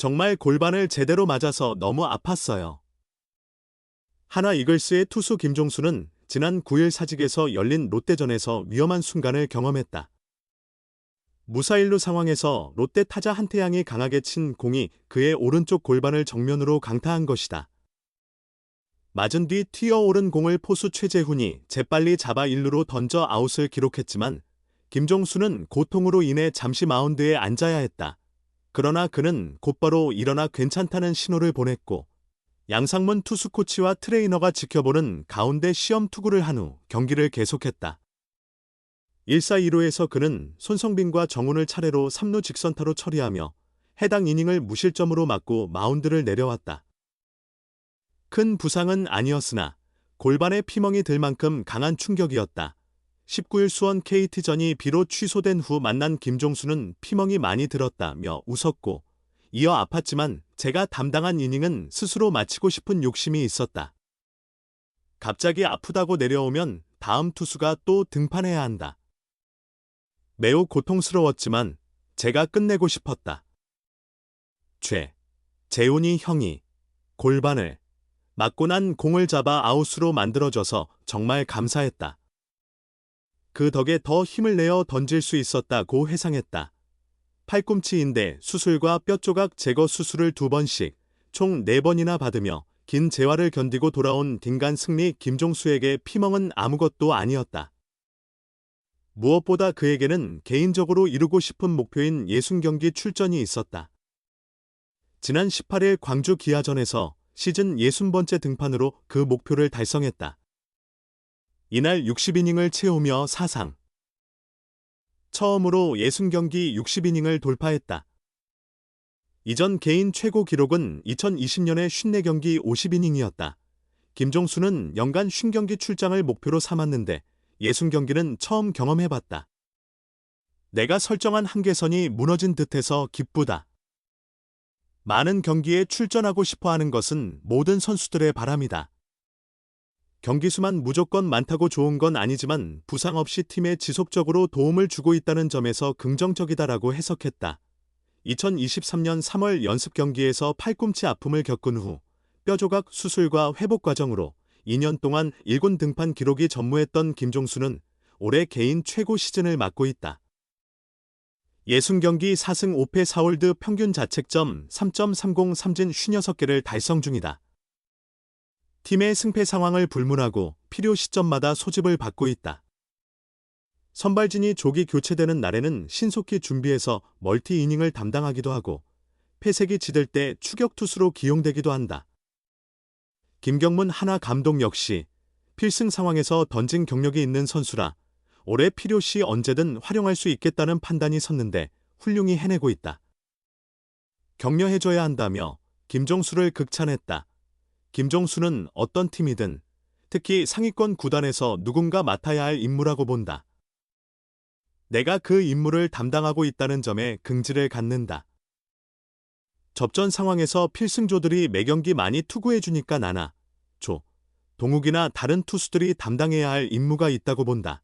정말 골반을 제대로 맞아서 너무 아팠어요. 하나 이글스의 투수 김종수는 지난 9일 사직에서 열린 롯데전에서 위험한 순간을 경험했다. 무사일루 상황에서 롯데 타자 한태양이 강하게 친 공이 그의 오른쪽 골반을 정면으로 강타한 것이다. 맞은 뒤 튀어오른 공을 포수 최재훈이 재빨리 잡아 1루로 던져 아웃을 기록했지만 김종수는 고통으로 인해 잠시 마운드에 앉아야 했다. 그러나 그는 곧바로 일어나 괜찮다는 신호를 보냈고 양상문 투수 코치와 트레이너가 지켜보는 가운데 시험 투구를 한 후 경기를 계속했다. 1사 2루에서 그는 손성빈과 정훈을 차례로 3루 직선타로 처리하며 해당 이닝을 무실점으로 막고 마운드를 내려왔다. 큰 부상은 아니었으나 골반에 피멍이 들 만큼 강한 충격이었다. 19일 수원 KT전이 비로 취소된 후 만난 김종수는 피멍이 많이 들었다며 웃었고 이어 아팠지만 제가 담당한 이닝은 스스로 마치고 싶은 욕심이 있었다. 갑자기 아프다고 내려오면 다음 투수가 또 등판해야 한다. 매우 고통스러웠지만 제가 끝내고 싶었다. 죄. 재훈이 형이 골반을 맞고 난 공을 잡아 아웃으로 만들어줘서 정말 감사했다. 그 덕에 더 힘을 내어 던질 수 있었다고 회상했다. 팔꿈치 인대 수술과 뼈조각 제거 수술을 두 번씩 총네 번이나 받으며 긴 재활을 견디고 돌아온 딩간 승리 김종수에게 피멍은 아무것도 아니었다. 무엇보다 그에게는 개인적으로 이루고 싶은 목표인 예순경기 출전이 있었다. 지난 18일 광주 기아전에서 시즌 60번째 등판으로 그 목표를 달성했다. 이날 60이닝을 채우며 사상 처음으로 60경기 60이닝을 돌파했다. 이전 개인 최고 기록은 2020년의 54경기 50이닝이었다. 김종수는 연간 50경기 출장을 목표로 삼았는데 60경기는 처음 경험해봤다. 내가 설정한 한계선이 무너진 듯해서 기쁘다. 많은 경기에 출전하고 싶어 하는 것은 모든 선수들의 바람이다. 경기 수만 무조건 많다고 좋은 건 아니지만 부상 없이 팀에 지속적으로 도움을 주고 있다는 점에서 긍정적이다라고 해석했다. 2023년 3월 연습 경기에서 팔꿈치 아픔을 겪은 후 뼈조각 수술과 회복 과정으로 2년 동안 1군 등판 기록이 전무했던 김종수는 올해 개인 최고 시즌을 맞고 있다. 60경기 4승 5패 4홀드 평균 자책점 3.30 삼진 56개를 달성 중이다. 팀의 승패 상황을 불문하고 필요 시점마다 소집을 받고 있다. 선발진이 조기 교체되는 날에는 신속히 준비해서 멀티 이닝을 담당하기도 하고 폐색이 짙을 때 추격 투수로 기용되기도 한다. 김경문 하나 감독 역시 필승 상황에서 던진 경력이 있는 선수라 올해 필요시 언제든 활용할 수 있겠다는 판단이 섰는데 훌륭히 해내고 있다. 격려해줘야 한다며 김종수를 극찬했다. 김종수는 어떤 팀이든 특히 상위권 구단에서 누군가 맡아야 할 임무라고 본다. 내가 그 임무를 담당하고 있다는 점에 긍지를 갖는다. 접전 상황에서 필승조들이 매경기 많이 투구해주니까 나나, 조, 동욱이나 다른 투수들이 담당해야 할 임무가 있다고 본다.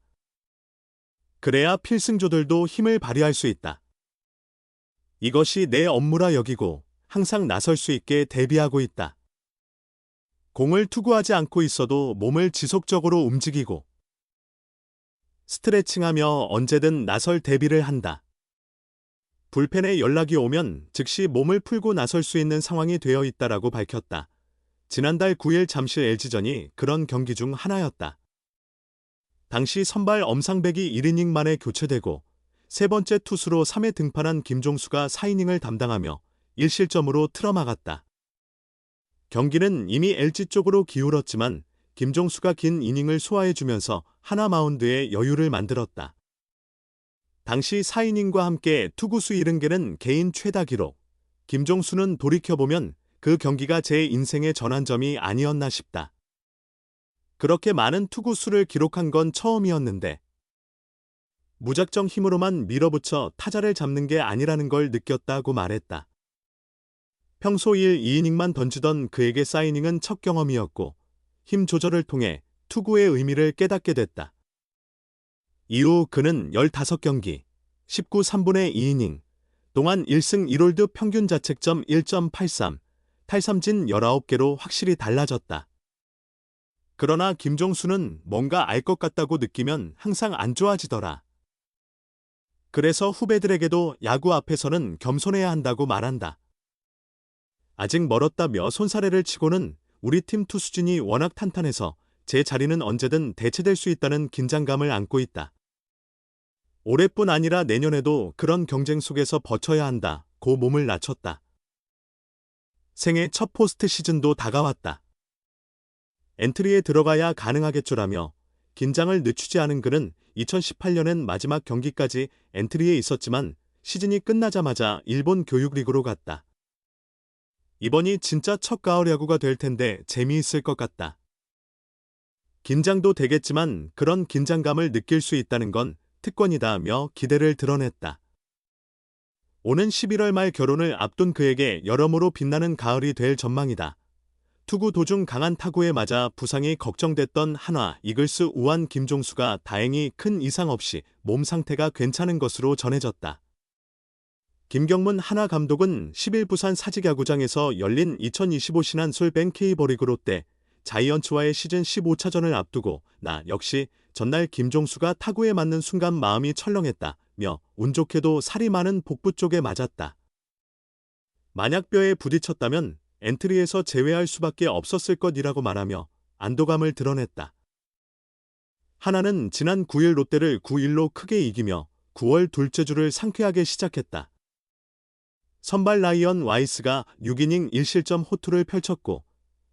그래야 필승조들도 힘을 발휘할 수 있다. 이것이 내 업무라 여기고 항상 나설 수 있게 대비하고 있다. 공을 투구하지 않고 있어도 몸을 지속적으로 움직이고 스트레칭하며 언제든 나설 대비를 한다. 불펜에 연락이 오면 즉시 몸을 풀고 나설 수 있는 상황이 되어 있다라고 밝혔다. 지난달 9일 잠실 LG전이 그런 경기 중 하나였다. 당시 선발 엄상백이 1이닝 만에 교체되고 세 번째 투수로 3회 등판한 김종수가 4이닝을 담당하며 1실점으로 틀어막았다. 경기는 이미 LG 쪽으로 기울었지만 김종수가 긴 이닝을 소화해주면서 하나 마운드에 여유를 만들었다. 당시 4이닝과 함께 투구수 70개는 개인 최다 기록. 김종수는 돌이켜보면 그 경기가 제 인생의 전환점이 아니었나 싶다. 그렇게 많은 투구수를 기록한 건 처음이었는데 무작정 힘으로만 밀어붙여 타자를 잡는 게 아니라는 걸 느꼈다고 말했다. 평소 일 2이닝만 던지던 그에게 사이닝은 첫 경험이었고 힘 조절을 통해 투구의 의미를 깨닫게 됐다. 이후 그는 15경기, 19 3분의 2이닝, 동안 1승 1홀드 평균 자책점 1.83, 탈삼진 19개로 확실히 달라졌다. 그러나 김종수는 뭔가 알 것 같다고 느끼면 항상 안 좋아지더라. 그래서 후배들에게도 야구 앞에서는 겸손해야 한다고 말한다. 아직 멀었다며 손사래를 치고는 우리 팀 투수진이 워낙 탄탄해서 제 자리는 언제든 대체될 수 있다는 긴장감을 안고 있다. 올해뿐 아니라 내년에도 그런 경쟁 속에서 버텨야 한다. 고 몸을 낮췄다. 생애 첫 포스트 시즌도 다가왔다. 엔트리에 들어가야 가능하겠죠라며 긴장을 늦추지 않은 그는 2018년엔 마지막 경기까지 엔트리에 있었지만 시즌이 끝나자마자 일본 교육리그로 갔다. 이번이 진짜 첫 가을 야구가 될 텐데 재미있을 것 같다. 긴장도 되겠지만 그런 긴장감을 느낄 수 있다는 건 특권이다며 기대를 드러냈다. 오는 11월 말 결혼을 앞둔 그에게 여러모로 빛나는 가을이 될 전망이다. 투구 도중 강한 타구에 맞아 부상이 걱정됐던 한화 이글스 우한 김종수가 다행히 큰 이상 없이 몸 상태가 괜찮은 것으로 전해졌다. 김경문 한화 감독은 10일 부산 사직야구장에서 열린 2025 신한술 뱅케이버리그 롯데 자이언츠와의 시즌 15차전을 앞두고 나 역시 전날 김종수가 타구에 맞는 순간 마음이 철렁했다며 운 좋게도 살이 많은 복부 쪽에 맞았다. 만약 뼈에 부딪혔다면 엔트리에서 제외할 수밖에 없었을 것이라고 말하며 안도감을 드러냈다. 하나는 지난 9일 롯데를 9-1로 크게 이기며 9월 둘째 주를 상쾌하게 시작했다. 선발 라이언 와이스가 6이닝 1실점 호투를 펼쳤고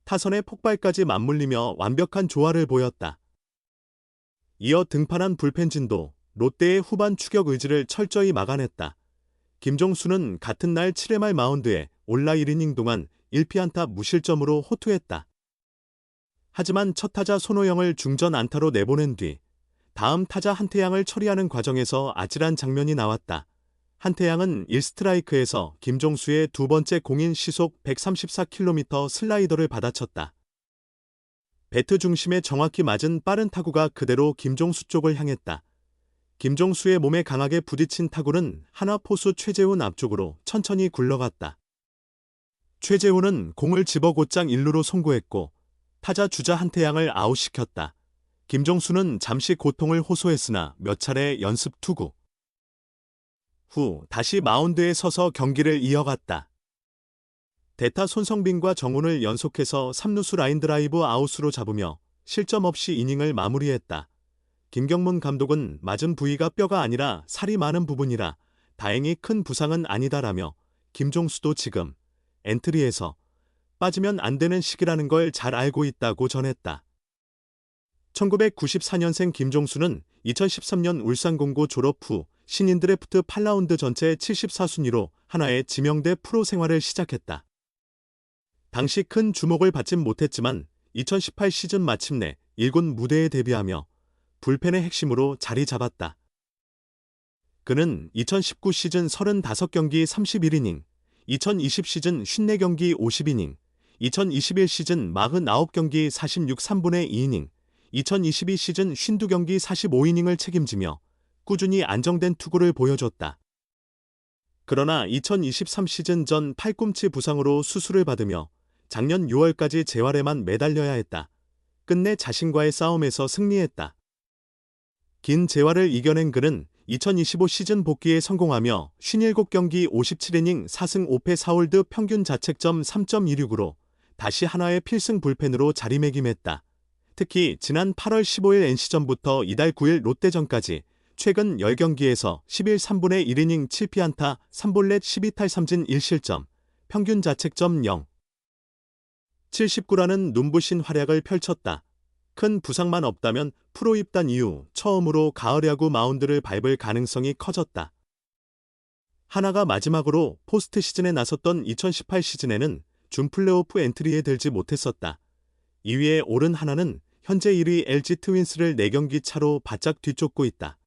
타선의 폭발까지 맞물리며 완벽한 조화를 보였다. 이어 등판한 불펜진도 롯데의 후반 추격 의지를 철저히 막아냈다. 김종수는 같은 날 7회 말 마운드에 올라 1이닝 동안 1피안타 무실점으로 호투했다. 하지만 첫 타자 손호영을 중전 안타로 내보낸 뒤 다음 타자 한태양을 처리하는 과정에서 아찔한 장면이 나왔다. 한태양은 1스트라이크에서 김종수의 두 번째 공인 시속 134km 슬라이더를 받아쳤다. 배트 중심에 정확히 맞은 빠른 타구가 그대로 김종수 쪽을 향했다. 김종수의 몸에 강하게 부딪힌 타구는 하나 포수 최재훈 앞쪽으로 천천히 굴러갔다. 최재훈은 공을 집어 곧장 1루로 송구했고 타자 주자 한태양을 아웃시켰다. 김종수는 잠시 고통을 호소했으나 몇 차례 연습 투구. 후 다시 마운드에 서서 경기를 이어갔다. 대타 손성빈과 정훈을 연속해서 3루수 라인 드라이브 아웃으로 잡으며 실점 없이 이닝을 마무리했다. 김경문 감독은 맞은 부위가 뼈가 아니라 살이 많은 부분이라 다행히 큰 부상은 아니다라며 김종수도 지금 엔트리에서 빠지면 안 되는 시기라는 걸 잘 알고 있다고 전했다. 1994년생 김종수는 2013년 울산공고 졸업 후 신인 드래프트 8라운드 전체 74순위로 하나의 지명대 프로 생활을 시작했다. 당시 큰 주목을 받진 못했지만 2018 시즌 마침내 1군 무대에 데뷔하며 불펜의 핵심으로 자리 잡았다. 그는 2019 시즌 35경기 31이닝, 2020 시즌 54경기 50이닝, 2021 시즌 49경기 46 3분의 2이닝, 2022 시즌 52경기 45이닝을 책임지며 꾸준히 안정된 투구를 보여줬다. 그러나 2023 시즌 전 팔꿈치 부상으로 수술을 받으며 작년 6월까지 재활에만 매달려야 했다. 끝내 자신과의 싸움에서 승리했다. 긴 재활을 이겨낸 그는 2025 시즌 복귀에 성공하며 57경기 57이닝 4승 5패 4홀드 평균 자책점 3.26으로 다시 하나의 필승 불펜으로 자리매김했다. 특히 지난 8월 15일 NC전부터 이달 9일 롯데전까지 최근 10경기에서 11 3분의 1이닝 7피안타 3볼넷 12탈 3진 1실점, 평균 자책점 0. 79라는 눈부신 활약을 펼쳤다. 큰 부상만 없다면 프로 입단 이후 처음으로 가을 야구 마운드를 밟을 가능성이 커졌다. 하나가 마지막으로 포스트 시즌에 나섰던 2018 시즌에는 준 플레이오프 엔트리에 들지 못했었다. 2위에 오른 하나는 현재 1위 LG 트윈스를 4경기 차로 바짝 뒤쫓고 있다.